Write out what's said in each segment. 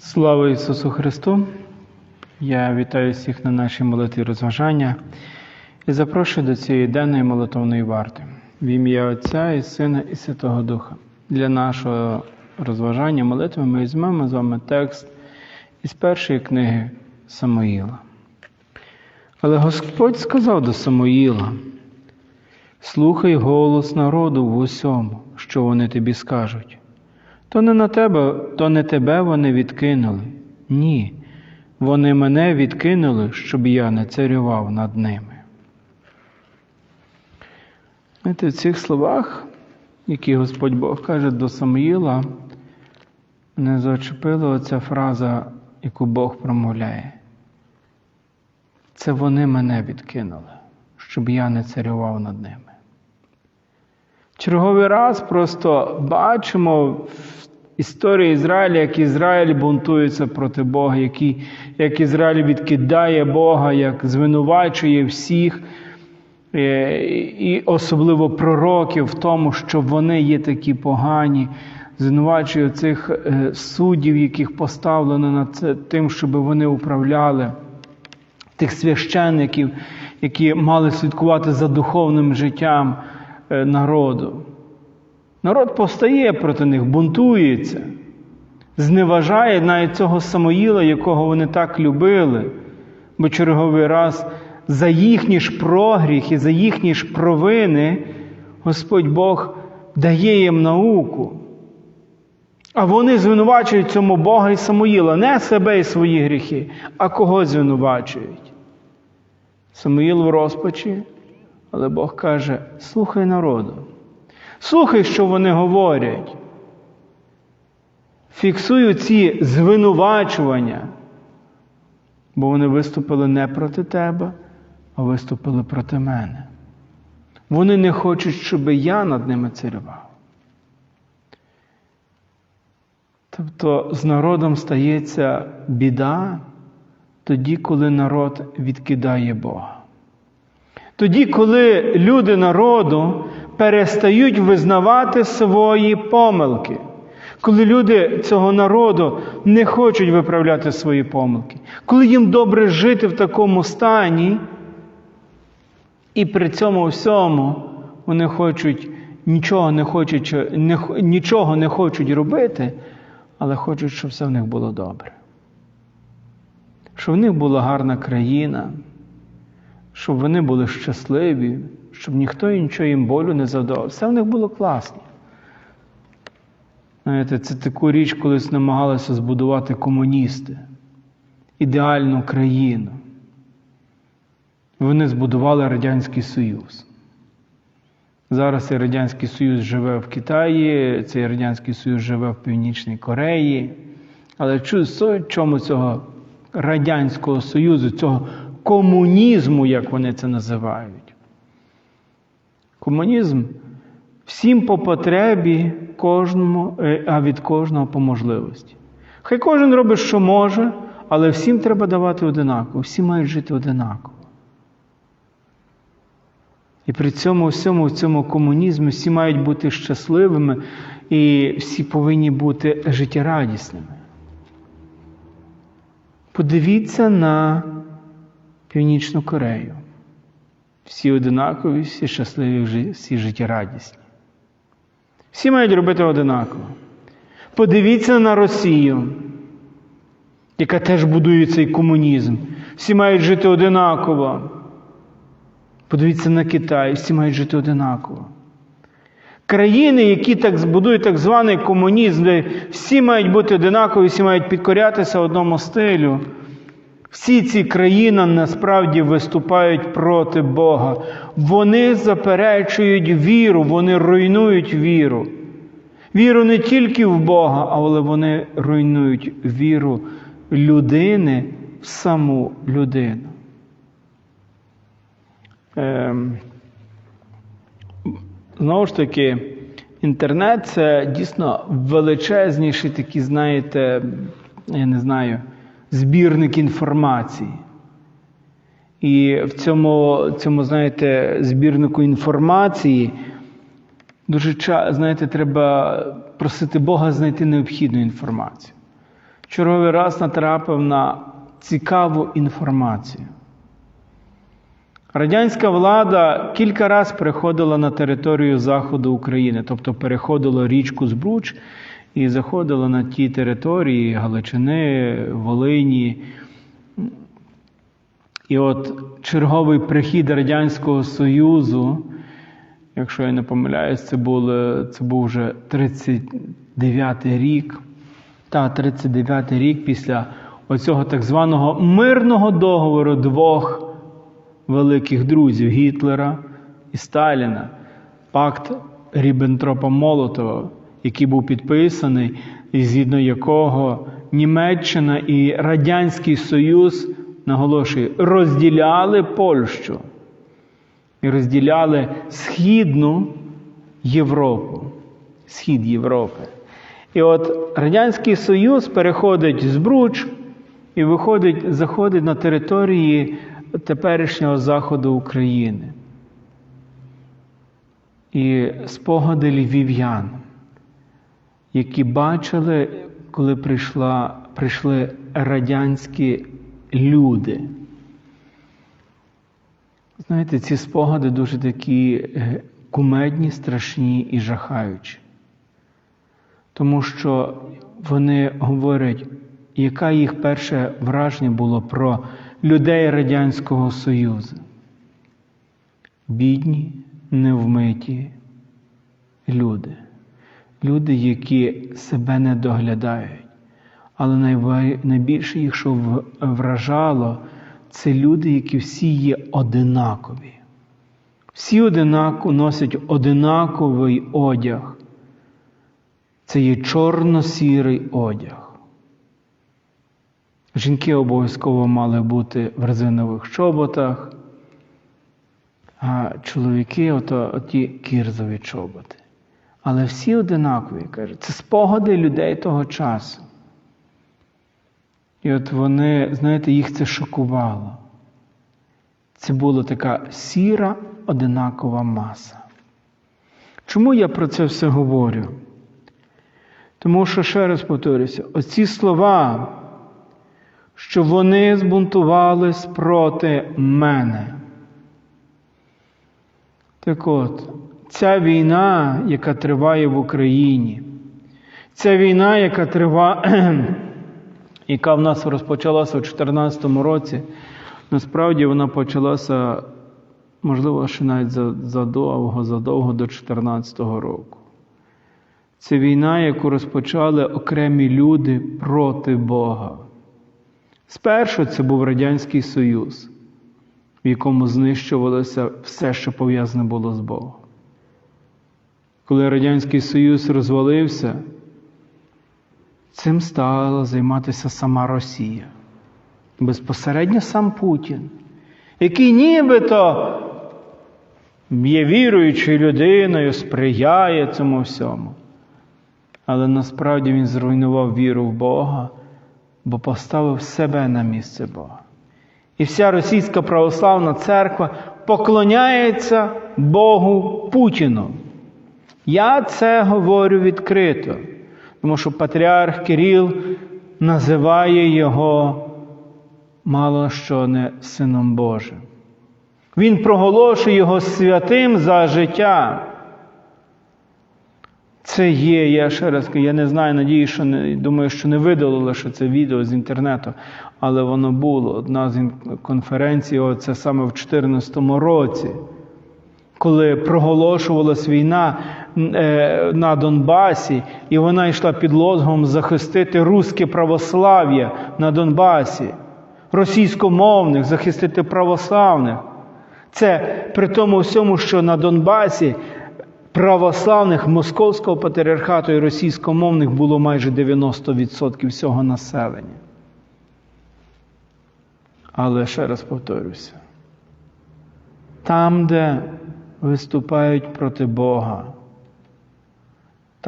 Слава Ісусу Христу! Я вітаю всіх на нашій молитві розважання і запрошую до цієї денної молитовної варти в ім'я Отця і Сина і Святого Духа. Для нашого розважання молитви ми візьмемо з вами текст із першої книги Самоїла. Але Господь сказав до Самоїла: Слухай голос народу в усьому, що вони тобі скажуть. То не на тебе, то не тебе вони відкинули. Ні, вони мене відкинули, щоб я не царював над ними. Знаєте, в цих словах, які Господь Бог каже до Самуїла, не зачепила оця фраза, яку Бог промовляє. Це вони мене відкинули, щоб я не царював над ними. Черговий раз просто бачимо в історії Ізраїля, як Ізраїль бунтується проти Бога, який, як Ізраїль відкидає Бога, як звинувачує всіх, е, і особливо пророків в тому, що вони є такі погані, звинувачує цих е, суддів, яких поставлено над тим, щоб вони управляли, тих священників, які мали слідкувати за духовним життям народу. Народ повстає проти них, бунтується, зневажає навіть цього Самоїла, якого вони так любили, бо черговий раз за їхні ж прогріхи, за їхні ж провини Господь Бог дає їм науку. А вони звинувачують цьому Бога і Самоїла, не себе і свої гріхи, а кого звинувачують. Самоїл в розпачі, але Бог каже: слухай народу. Слухай, що вони говорять. Фіксую ці звинувачування, бо вони виступили не проти тебе, а виступили проти мене. Вони не хочуть, щоб я над ними царював. Тобто з народом стається біда тоді, коли народ відкидає Бога. Тоді, коли люди народу перестають визнавати свої помилки, коли люди цього народу не хочуть виправляти свої помилки, коли їм добре жити в такому стані, і при цьому всьому вони хочуть нічого не хочуть, не, нічого не хочуть робити, але хочуть, щоб все в них було добре. Щоб в них була гарна країна, щоб вони були щасливі, щоб ніхто нічого їм болю не завдавав. Все в них було класно. Знаєте, Це таку річ колись намагалися збудувати комуністи, ідеальну країну. Вони збудували Радянський Союз. Зараз цей Радянський Союз живе в Китаї, цей Радянський Союз живе в Північній Кореї. Але чому цього Радянського Союзу, цього комунізму, як вони це називають? Комунізм всім по потребі, кожному, а від кожного по можливості. Хай кожен робить, що може, але всім треба давати одинаково, всі мають жити одинаково. І при цьому всьому в цьому комунізмі всі мають бути щасливими і всі повинні бути життєрадісними. Подивіться на Північну Корею. Всі одинакові, всі щасливі, всі життєрадісні. Всі мають робити одинаково. Подивіться на Росію, яка теж будує цей комунізм. Всі мають жити одинаково. Подивіться на Китай, всі мають жити одинаково. Країни, які так збудують так званий комунізм, де всі мають бути одинакові, всі мають підкорятися одному стилю. Всі ці країни насправді виступають проти Бога. Вони заперечують віру, вони руйнують віру. Віру не тільки в Бога, але вони руйнують віру людини в саму людину. Ем, Знову ж таки, інтернет це дійсно величезніший такий, знаєте, я не знаю, збірник інформації. І в цьому, цьому, знаєте, збірнику інформації дуже знаєте, треба просити Бога знайти необхідну інформацію. черговий раз натрапив на цікаву інформацію. Радянська влада кілька разів приходила на територію Заходу України, тобто переходила річку Збруч і заходила на ті території Галичини, Волині. І от черговий прихід Радянського Союзу, якщо я не помиляюсь, це був, це був вже 39-й рік. Та 39-й рік після оцього так званого мирного договору двох великих друзів Гітлера і Сталіна, пакт Ріббентропа Молотова, який був підписаний, і згідно якого Німеччина і Радянський Союз, наголошую, розділяли Польщу і розділяли Східну Європу, Схід Європи. І от Радянський Союз переходить з Бруч і виходить, заходить на території теперішнього заходу України. І спогади львів'ян, які бачили, коли прийшла, прийшли радянські люди. Знаєте, ці спогади дуже такі кумедні, страшні і жахаючі. Тому що вони говорять, яке їх перше враження було про людей Радянського Союзу. Бідні, невмиті люди. Люди, які себе не доглядають. Але найбільше їх, що вражало, це люди, які всі є одинакові. Всі одинаково носять одинаковий одяг. Це є чорно-сірий одяг. Жінки обов'язково мали бути в резинових чоботах, а чоловіки ото, оті кірзові чоботи. Але всі одинакові, кажуть, це спогади людей того часу. І от вони, знаєте, їх це шокувало. Це була така сіра, одинакова маса. Чому я про це все говорю? Тому що, ще раз повторюся, оці слова що вони збунтувались проти мене. Так от, ця війна, яка триває в Україні, ця війна, яка триває, яка в нас розпочалася у 2014 році, насправді вона почалася, можливо, ще навіть задовго, задовго до 2014 року. Це війна, яку розпочали окремі люди проти Бога. Спершу це був Радянський Союз, в якому знищувалося все, що пов'язане було з Богом. Коли Радянський Союз розвалився, цим стала займатися сама Росія. Безпосередньо сам Путін, який нібито є віруючою людиною, сприяє цьому всьому. Але насправді він зруйнував віру в Бога бо поставив себе на місце Бога. І вся російська православна церква поклоняється Богу Путіну. Я це говорю відкрито, тому що патріарх Кирил називає його мало що не Сином Божим. Він проголошує його святим за життя. Це є, я ще раз кажу, я не знаю, надію, що не думаю, що не видалили що це відео з інтернету, але воно було. Одна з конференцій, це саме в 2014 році, коли проголошувалась війна на Донбасі, і вона йшла під лозгом захистити руське православ'я на Донбасі, російськомовних, захистити православних. Це при тому всьому, що на Донбасі православних Московського патріархату і російськомовних було майже 90% всього населення. Але ще раз повторюся, там, де виступають проти Бога,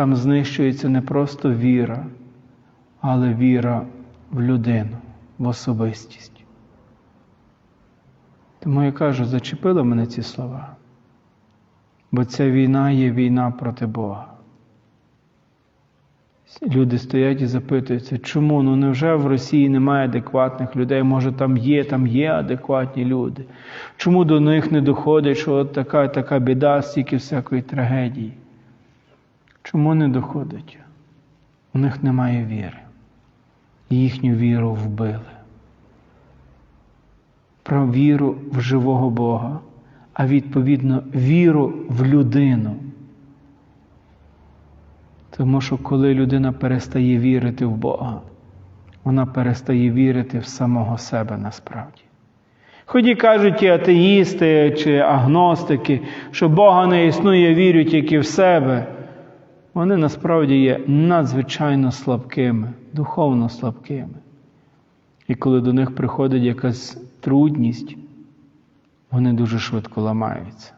там знищується не просто віра, але віра в людину, в особистість. Тому я кажу, зачепили мене ці слова бо ця війна є війна проти Бога. Люди стоять і запитуються, чому? Ну невже в Росії немає адекватних людей? Може там є, там є адекватні люди. Чому до них не доходить, що от така така біда, стільки всякої трагедії? Чому не доходить? У них немає віри. Їхню віру вбили. Про віру в живого Бога, а відповідно віру в людину. Тому що коли людина перестає вірити в Бога, вона перестає вірити в самого себе насправді. Ході кажуть і атеїсти чи агностики, що Бога не існує, вірять тільки в себе. Вони насправді є надзвичайно слабкими, духовно слабкими. І коли до них приходить якась трудність, вони дуже швидко ламаються.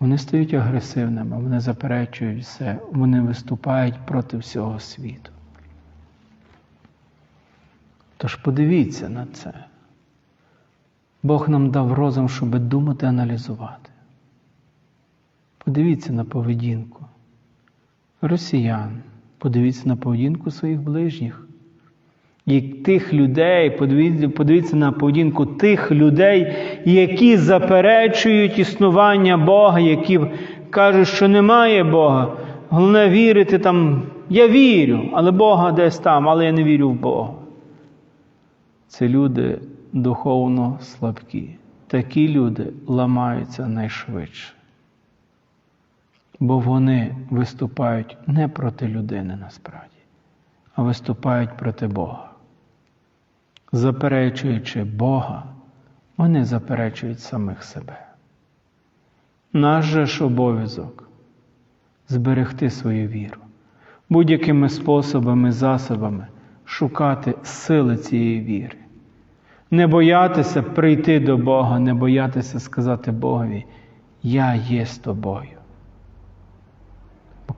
Вони стають агресивними, вони заперечують все, вони виступають проти всього світу. Тож подивіться на це. Бог нам дав розум, щоб думати, аналізувати. Подивіться на поведінку росіян, подивіться на поведінку своїх ближніх. І тих людей, подивіться, на поведінку тих людей, які заперечують існування Бога, які кажуть, що немає Бога. Головне вірити там, я вірю, але Бога десь там, але я не вірю в Бога. Це люди духовно слабкі. Такі люди ламаються найшвидше. Бо вони виступають не проти людини насправді, а виступають проти Бога. Заперечуючи Бога, вони заперечують самих себе. Наш же ж обов'язок зберегти свою віру, будь-якими способами, засобами шукати сили цієї віри, не боятися прийти до Бога, не боятися сказати Богові, Я є з тобою.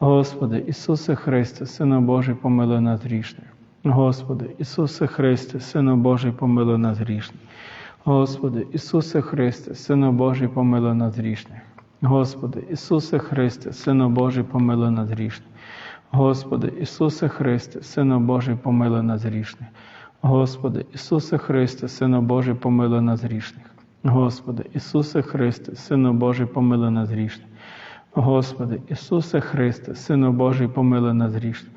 Господи, Ісусе Христе, Сину Божий, помилуй нас грішних. Господи, Ісусе Христе, Сину Божий, помилуй нас грішних. Господи, Ісусе Христе, Сину Божий, помилуй нас грішних. Господи, Ісусе Христе, Сину Божий, помилуй нас грішних. Господи, Ісусе Христе, Сину Божий, помилуй нас грішних. Господи, Ісусе Христе, Сину Божий, помилуй нас грішних. Господи, Ісусе Христе, Сину Божий, помилуй нас грішних. Господи, Ісусе Христе, Сину Божий, помилуй нас грішних.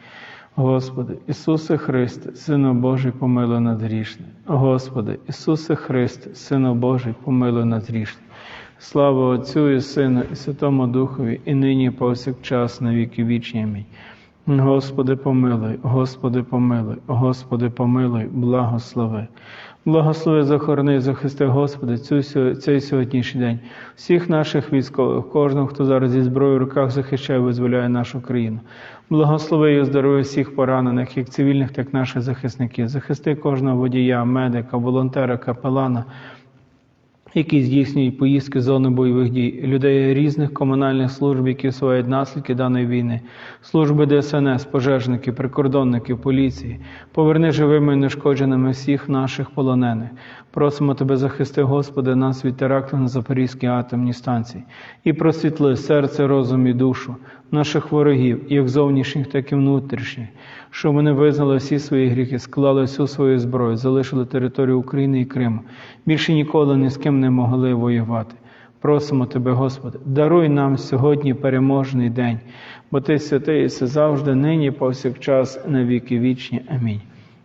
Господи, Ісусе Христе, Сину Божий, помилуй нас грішних. Господи, Ісусе Христе, Сину Божий, помилуй нас грішних. Слава Отцю і Сину, і Святому Духові, і нині, повсякчас, на віки вічні. Амінь. Господи, помилуй, Господи, помилуй, Господи, помилуй, благослови. Благослови, захорони, захисти, Господи, цю, цей сьогоднішній день, всіх наших військових, кожного, хто зараз зі зброєю в руках захищає, визволяє нашу країну. Благослови і здоров'я всіх поранених, як цивільних, так і наших захисників. Захисти кожного водія, медика, волонтера, капелана, які здійснюють поїздки з зони бойових дій, людей різних комунальних служб, які усувають наслідки даної війни, служби ДСНС, пожежники, прикордонники, поліції, поверни живими і нешкодженими всіх наших полонених. Просимо Тебе, захисти, Господи, нас від теракту на Запорізькій атомній станції і просвітли серце, розум і душу наших ворогів, як зовнішніх, так і внутрішніх, щоб вони визнали всі свої гріхи, склали всю свою зброю, залишили територію України і Криму. Більше ніколи ні з ким не могли воювати. Просимо Тебе, Господи, даруй нам сьогодні переможний день, бо Ти святий і завжди, нині, повсякчас, на віки вічні. Амінь.